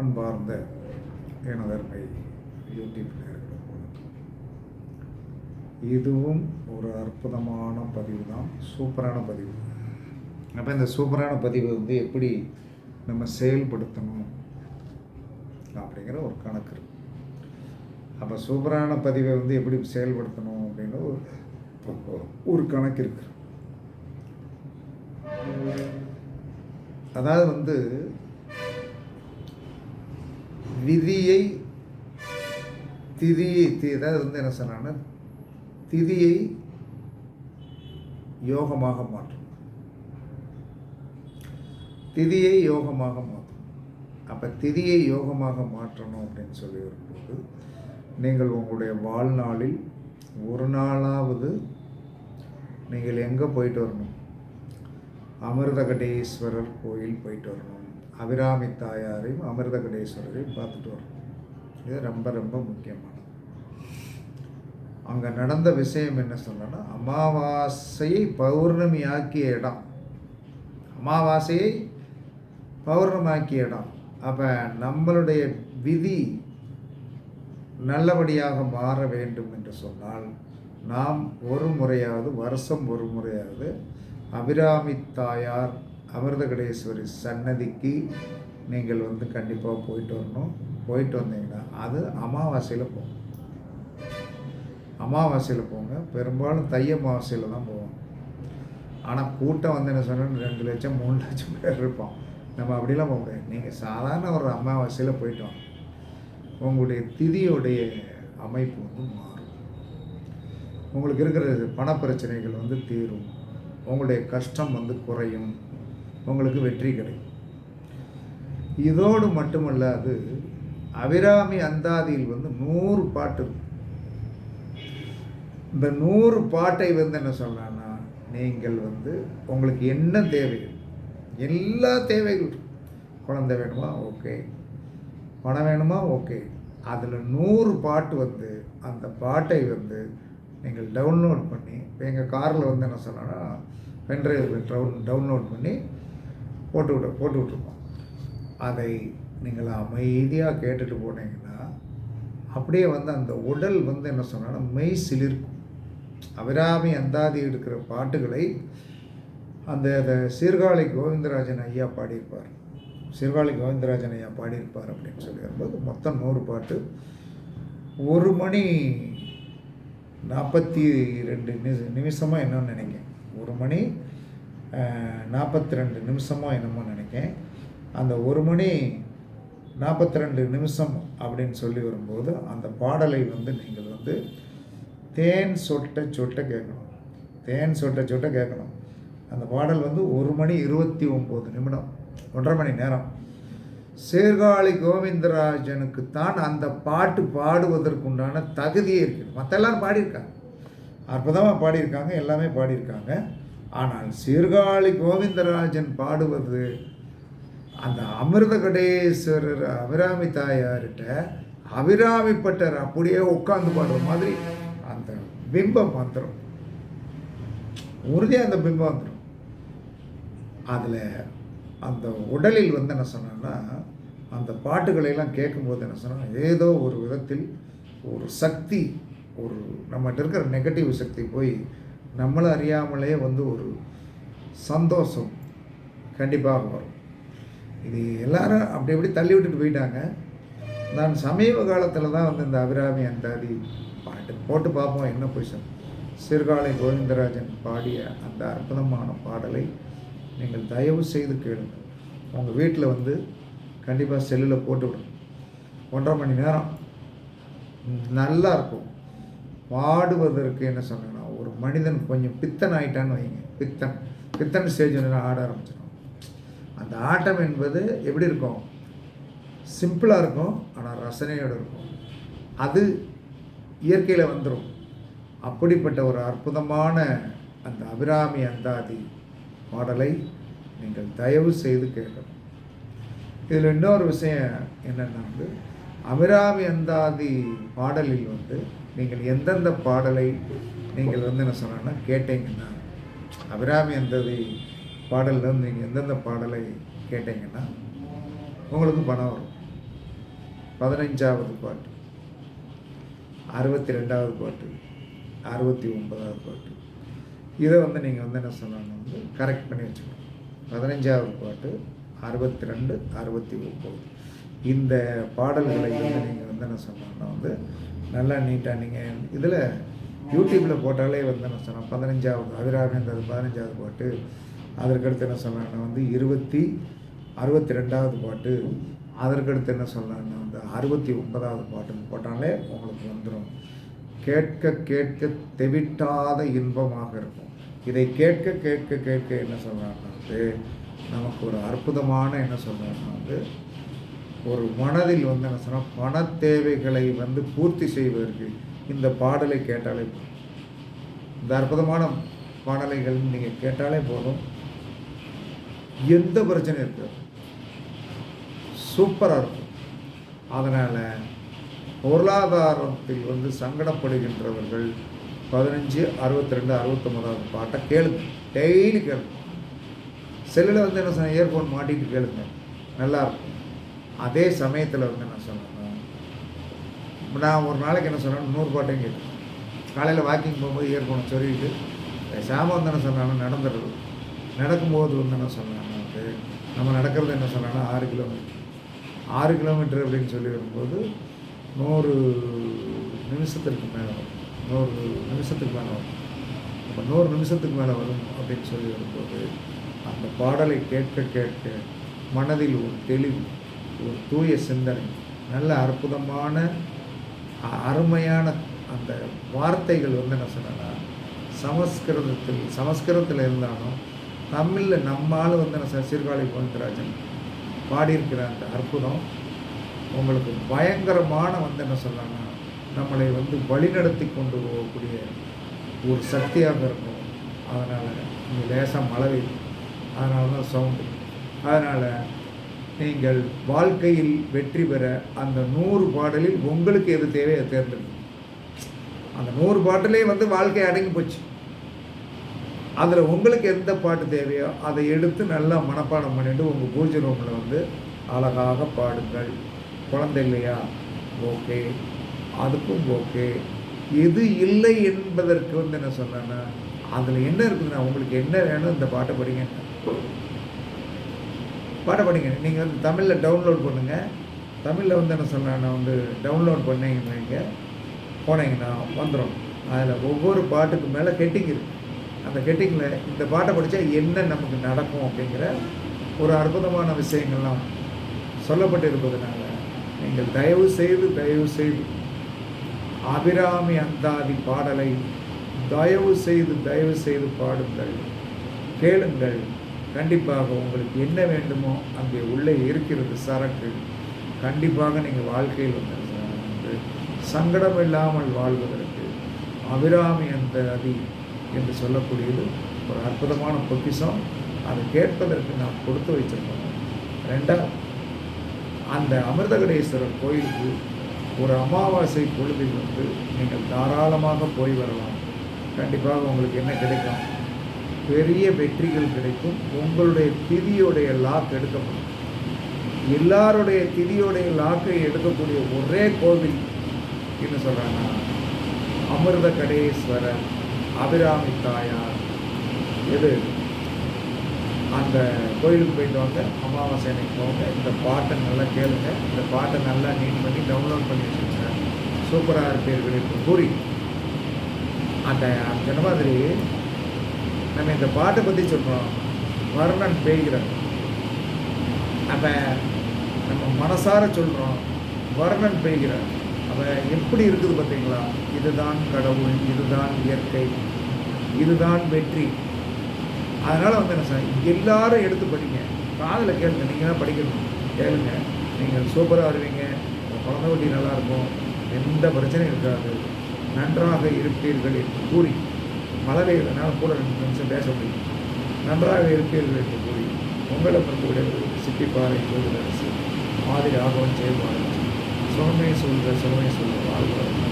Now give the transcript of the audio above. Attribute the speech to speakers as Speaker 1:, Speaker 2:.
Speaker 1: அன்பார்ந்த எனதர்மை யூடியூப் இதுவும் ஒரு அற்புதமான பதிவு தான் சூப்பரான பதிவு. அப்போ இந்த சூப்பரான பதிவை வந்து எப்படி நம்ம செயல்படுத்தணும் அப்படிங்கிற ஒரு கணக்கு அப்போ சூப்பரான பதிவை வந்து எப்படி செயல்படுத்தணும் அப்படின்னு ஒரு ஒரு கணக்கு இருக்கு. அதாவது வந்து விதியை திதியை தி- அதாவது வந்து என்ன சொன்னான்னா திதியை யோகமாக மாற்றும். திதியை யோகமாக மாற்றும். அப்போ திதியை யோகமாக மாற்றணும் அப்படின்னு சொல்லி வரும்போது நீங்கள் உங்களுடைய வாழ்நாளில் ஒரு நாளாவது நீங்கள் எங்கே போயிட்டு வரணும்? அமிர்தகடேஸ்வரர் கோயில் போயிட்டு வரணும். அபிராமி தாயாரையும் அமிர்தகடேஸ்வரரையும் பார்த்துட்டு வரோம் இது ரொம்ப ரொம்ப முக்கியமானது. அங்கே நடந்த விஷயம் என்ன சொல்லணும்னா அமாவாசையை பௌர்ணமி ஆக்கிய இடம். அமாவாசையை பௌர்ணமாக்கிய இடம். அப்போ நம்மளுடைய விதி நல்லபடியாக மாற வேண்டும் என்று சொன்னால் நாம் ஒரு முறையாவது வருஷம் ஒரு முறையாவது அபிராமி தாயார் அமிர்தகடேஸ்வரி சன்னதிக்கு நீங்கள் வந்து கண்டிப்பாக போயிட்டு வரணும். போயிட்டு வந்தீங்கன்னா அது அமாவாசையில் போகும். அமாவாசையில் போங்க. பெரும்பாலும் தை அமாவாசையில் தான் போவோம். ஆனால் கூட்டம் வந்து என்ன சொன்னால் ரெண்டு லட்சம் மூணு லட்சம் பேர் இருப்போம். நம்ம அப்படிலாம் போக முடியாது. நீங்கள் சாதாரண ஒரு அமாவாசையில் போயிட்டோம் வாங்க. உங்களுடைய திதியுடைய அமைப்பு வந்து மாறும். உங்களுக்கு இருக்கிற பணப்பிரச்சனைகள் வந்து தீரும். உங்களுடைய கஷ்டம் வந்து குறையும். உங்களுக்கு வெற்றி கிடைக்கும். இதோடு மட்டுமல்லாது அபிராமி அந்தாதியில் வந்து நூறு பாட்டு இந்த நூறு பாட்டை வந்து என்ன சொல்லலாம்னா நீங்கள் வந்து உங்களுக்கு என்ன தேவைகள் எல்லா தேவைகள் குழந்தை வேணுமா? ஓகே. பணம் வேணுமா? ஓகே. அதில் நூறு பாட்டு வந்து அந்த பாட்டை வந்து நீங்கள் டவுன்லோட் பண்ணி இப்போ எங்கள் காரில் வந்து என்ன சொன்னோன்னா பென்ட்ரைவ் டவுன் டவுன்லோட் பண்ணி போட்டு விட்டு போட்டு விட்ருப்போம் அதை நீங்கள் அமைதியாக கேட்டுட்டு போனீங்கன்னா அப்படியே வந்து அந்த உடல் வந்து என்ன சொன்னால் மெய் சிலிர்க்கும். அபிராமி அந்தாதி எடுக்கிற பாட்டுகளை அந்த அந்த சீர்காழி கோவிந்தராஜன் ஐயா பாடியிருப்பார். சீர்காழி கோவிந்தராஜன் ஐயா பாடியிருப்பார் அப்படின்னு சொல்லி வரும்போது மொத்தம் நூறு பாட்டு. ஒரு மணி நாற்பத்தி ரெண்டு நிமிஷமாக என்னன்னு நினைக்கிறேன். ஒரு மணி நாற்பத்தி ரெண்டு நிமிஷமாக என்னமோ நினைக்கேன் அந்த ஒரு மணி நாற்பத்தி ரெண்டு நிமிஷம் அப்படின்னு சொல்லி வரும்போது அந்த பாடலை வந்து நீங்கள் வந்து தேன் சொட்ட சொட்ட கேட்கணும். தேன் சொட்ட சொட்ட கேட்கணும். அந்த பாடல் வந்து ஒரு மணி இருபத்தி ஒம்பது நிமிடம் ஒன்றரை மணி நேரம். சீர்காழி கோவிந்தராஜனுக்கு தான் அந்த பாட்டு பாடுவதற்குண்டான தகுதியே இருக்குது. மற்ற எல்லாரும் பாடியிருக்காங்க. அற்புதமாக பாடியிருக்காங்க எல்லாமே பாடியிருக்காங்க. ஆனால் சீர்காழி கோவிந்தராஜன் பாடுவது அந்த அமிர்தகடேஸ்வரர் அபிராமி தாயார்கிட்ட அபிராமி பட்டர் அப்படியே உட்காந்து பாடுற மாதிரி அந்த பிம்பம் வந்துடும் உறுதியாக அந்த பிம்பம் வந்துடும் அதில் அந்த உடலில் வந்து என்ன சொன்னேன்னா அந்த பாட்டுகளை எல்லாம் கேட்கும்போது என்ன சொன்னால் ஏதோ ஒரு விதத்தில் ஒரு சக்தி ஒரு நம்மகிட்ட இருக்கிற நெகட்டிவ் சக்தி போய் நம்மளை அறியாமலே வந்து ஒரு சந்தோஷம் கண்டிப்பாக வரும். இது எல்லாரும் அப்படி அப்படி தள்ளி விட்டுட்டு போயிட்டாங்க. நான் சமீப காலத்தில் தான் வந்து இந்த அபிராமி அந்தாதி பாட்டு போட்டு பார்ப்போம் என்ன பொசிஷன் சீர்காழி கோவிந்தராஜன் பாடிய அந்த அற்புதமான பாடலை நீங்கள் தயவு செய்து கேளுங்கள் உங்கள் வீட்டில் வந்து கண்டிப்பாக செல்லில் போட்டு விடுங்க. ஒன்றரை மணி நேரம். நல்லா இருக்கும். பாடுவதற்கு என்ன சொன்னேன்னா ஒரு மனிதன் கொஞ்சம் பித்தன் ஆயிட்டான்னு வைங்க பித்தன். பித்தன் ஸ்டேஜ் ஆட ஆரம்பிச்சிடும். அந்த ஆட்டம் என்பது எப்படி இருக்கும்? சிம்பிளாக இருக்கும் ஆனால் ரசனையோடு இருக்கும். அது இயற்கையில் வந்துடும் அப்படிப்பட்ட ஒரு அற்புதமான அந்த அபிராமி அந்தாதி பாடலை நீங்கள் தயவு செய்து கேட்கணும் இதில் இன்னொரு விஷயம் என்னென்னா வந்து அபிராமி அந்தாதி பாடலில் வந்து நீங்கள் எந்தெந்த பாடலை நீங்கள் வந்து என்ன சொன்னா கேட்டீங்கன்னா அபிராமி அந்தாதி பாடல்லேருந்து வந்து நீங்கள் எந்தெந்த பாடலை கேட்டீங்கன்னா உங்களுக்கு பணம் வரும். பதினஞ்சாவது பாட்டு அறுபத்தி ரெண்டாவது பாட்டு அறுபத்தி ஒன்பதாவது பாட்டு. இதை வந்து நீங்கள் வந்து என்ன சொல்லணும் வந்து கரெக்ட் பண்ணி வச்சுக்கணும். பதினஞ்சாவது பாட்டு அறுபத்தி ரெண்டு அறுபத்தி ஒம்பது இந்த பாடல்களை வந்து நீங்கள் வந்து என்ன சொன்னோம்னா வந்து நல்லா நீட்டாக நீங்கள் இதில் யூடியூப்பில் போட்டாலே வந்து என்ன சொன்னோம் பதினஞ்சாவது அதிராகன்றது பதினஞ்சாவது பாட்டு. அதற்கடுத்து என்ன சொல்லலாம்னா வந்து இருபத்தி அறுபத்தி ரெண்டாவது பாட்டு. அதற்கடுத்து என்ன சொல்லலாம்னா வந்து அறுபத்தி ஒன்பதாவது பாட்டுன்னு போட்டாலே உங்களுக்கு வந்துடும் கேட்க கேட்க தெவிட்டாத இன்பமாக இருக்கும். இதை கேட்க கேட்க கேட்க என்ன சொல்கிறாங்கன்னா வந்து நமக்கு ஒரு அற்புதமான என்ன சொல்கிறாங்கன்னா வந்து ஒரு மனதில் வந்து என்ன சொன்னால் பண தேவைகளை வந்து பூர்த்தி செய்வதற்கு இந்த பாடலை கேட்டாலே போதும். இந்த அற்புதமான பாடலைகள் நீங்கள் கேட்டாலே போதும். எந்த பிரச்சனையும் இருக்காது. சூப்பராக இருக்கும். அதனால் பொருளாதாரத்தில் வந்து சங்கடப்படுகின்றவர்கள் பதினஞ்சு அறுபத்தி ரெண்டு அறுபத்தொம்பதாவது பாட்டை கேளுங்க. டெய்லி கேளுங்க. செல்லில் வந்து என்ன சொன்னால் இயர்ஃபோன் மாட்டிட்டு கேளுங்க. நல்லாயிருக்கும் அதே சமயத்தில் வந்து என்ன சொல்லணும் நான் ஒரு நாளைக்கு என்ன சொன்னேன் நூறு பாட்டையும் கேட்குறேன் காலையில் வாக்கிங் போகும்போது இயர்ஃபோனை சொல்லிட்டு சாமம் வந்து என்ன சொன்னாலும் நடந்துடுறது. நடக்கும்போது வந்து என்ன சொன்னாங்க வந்து நம்ம நடக்கிறது என்ன சொன்னாங்கன்னா ஆறு கிலோமீட்டர் ஆறு கிலோமீட்டர் அப்படின்னு சொல்லி வரும்போது நூறு நிமிஷத்திற்கு மேலே வரும். நூறு நிமிஷத்துக்கு மேலே வரும். அப்போ நூறு நிமிஷத்துக்கு மேலே வரும் அப்படின்னு சொல்லி வரும்போது அந்த பாடலை கேட்க கேட்க மனதில் ஒரு தெளிவு ஒரு தூய சிந்தனை நல்ல அற்புதமான அருமையான அந்த வார்த்தைகள் வந்து என்ன சொன்னேன்னா சமஸ்கிருதத்தில் சமஸ்கிருதத்தில் இருந்தாலும் தமிழில் நம்மால் வந்து என்ன சொன்ன சீர்காழி கோவிந்தராஜன் பாடியிருக்கிற அந்த அற்புதம் உங்களுக்கு பயங்கரமான வந்து என்ன சொல்லலாம்னா நம்மளை வந்து வழிநடத்தி கொண்டு போகக்கூடிய ஒரு சக்தியாக இருக்கும். அதனால் இங்கே லேசாக மழை அதனால தான் சவுண்டு. அதனால் நீங்கள் வாழ்க்கையில் வெற்றி பெற அந்த நூறு பாடலில் உங்களுக்கு எது தேவையோ தேர்ந்தெடுக்கும் அந்த நூறு பாட்டிலே வந்து வாழ்க்கை அடங்கி போச்சு. அதில் உங்களுக்கு எந்த பாட்டு தேவையோ அதை எடுத்து நல்லா மனப்பாடம் பண்ணிட்டு உங்கள் பூஜை ரூமில் வந்து அழகாக பாடுங்கள். குழந்தை இல்லையா? ஓகே. அதுக்கும் ஓகே. எது இல்லை என்பதற்கு வந்து என்ன சொன்னேன்னா அதில் என்ன இருக்குதுன்னா உங்களுக்கு என்ன வேணும் இந்த பாட்டை படிங்க. பாட்டை படிங்க. நீங்கள் வந்து தமிழில் டவுன்லோட் பண்ணுங்கள் தமிழில் வந்து என்ன சொன்னேன்னா வந்து டவுன்லோட் பண்ணீங்க போனீங்கன்னா வந்துடும் அதில் ஒவ்வொரு பாட்டுக்கு மேலே கெட்டிங் இருக்குது அந்த கெட்டிங்கில் இந்த பாட்டை படித்தா என்ன நமக்கு நடக்கும் அப்படிங்கிற ஒரு அற்புதமான விஷயங்கள்லாம் சொல்லப்பட்டு இருப்பதனால நீங்கள் தயவு செய்து தயவு செய்து அபிராமி அந்தாதி பாடலை தயவு செய்து தயவு செய்து பாடுங்கள் கேளுங்கள். கண்டிப்பாக உங்களுக்கு என்ன வேண்டுமோ அங்கே உள்ளே இருக்கிறது சரக்கு கண்டிப்பாக நீங்கள் வாழ்க்கையில் வந்து சங்கடம் இல்லாமல் வாழ்வதற்கு அபிராமி அந்த அதி என்று சொல்லக்கூடியது ஒரு அற்புதமான பொக்கிஷம். அதை கேட்பதற்கு நாம் கொடுத்து வைத்திருக்கோம் ரெண்டா அந்த அமிர்தகடேஸ்வரர் கோயிலுக்கு ஒரு அமாவாசை பொழுதில் வந்து நீங்கள் தாராளமாக போய் வரலாம். கண்டிப்பாக உங்களுக்கு என்ன கிடைக்கும்? பெரிய வெற்றிகள் கிடைக்கும். உங்களுடைய திதியுடைய லாக் எடுக்கப்படும். எல்லாருடைய திதியுடைய லாக்கை எடுக்கக்கூடிய ஒரே கோவில் என்ன சொல்கிறாங்கன்னா அமிர்த கடேஸ்வரர் அபிராமி தாயார். எது? அந்த கோயிலுக்கு போயிட்டு வாங்க அமாவாசை அன்னைக்கு போங்க. இந்த பாட்டை நல்லா கேளுங்க. இந்த பாட்டை நல்லா நீட் பண்ணி டவுன்லோட் பண்ணி வச்சுக்கோங்க. சூப்பராக இருப்பீர்கள் இப்போ கூறி அந்த அந்த மாதிரி நம்ம இந்த பாட்டை பற்றி சொல்கிறோம் வர்ணன் பெய்கிறார் அப்போ நம்ம மனசார சொல்கிறோம் வர்ணன் பெய்கிறார் அப்போ எப்படி இருக்குது பார்த்தீங்களா? இதுதான் கடவுள் இதுதான் இயற்கை இதுதான் வெற்றி. அதனால் வந்து என்ன சார் எல்லாரும் எடுத்து படிங்க. காதில் கேளுங்க நீங்கள் தான் படிக்கணும். கேளுங்க நீங்கள் சூப்பராக வருவீங்க குழந்தை குட்டி நல்லாயிருக்கும் எந்த பிரச்சனையும் இருக்காது. நன்றாக இருப்பீர்கள் என்று கூறி மழை கூட ரெண்டு நிமிஷம் பேச முடியும் நன்றாக இருப்பீர்கள் என்று கூறி பண்புடைய விடைபெறுவது சிப்பிப்பாறை கோவிலரசு மாதிரி ஆகவன் செயல்பாடு சுகமே சொல்கிற சுகமே சொல்கிற வாழ்வார்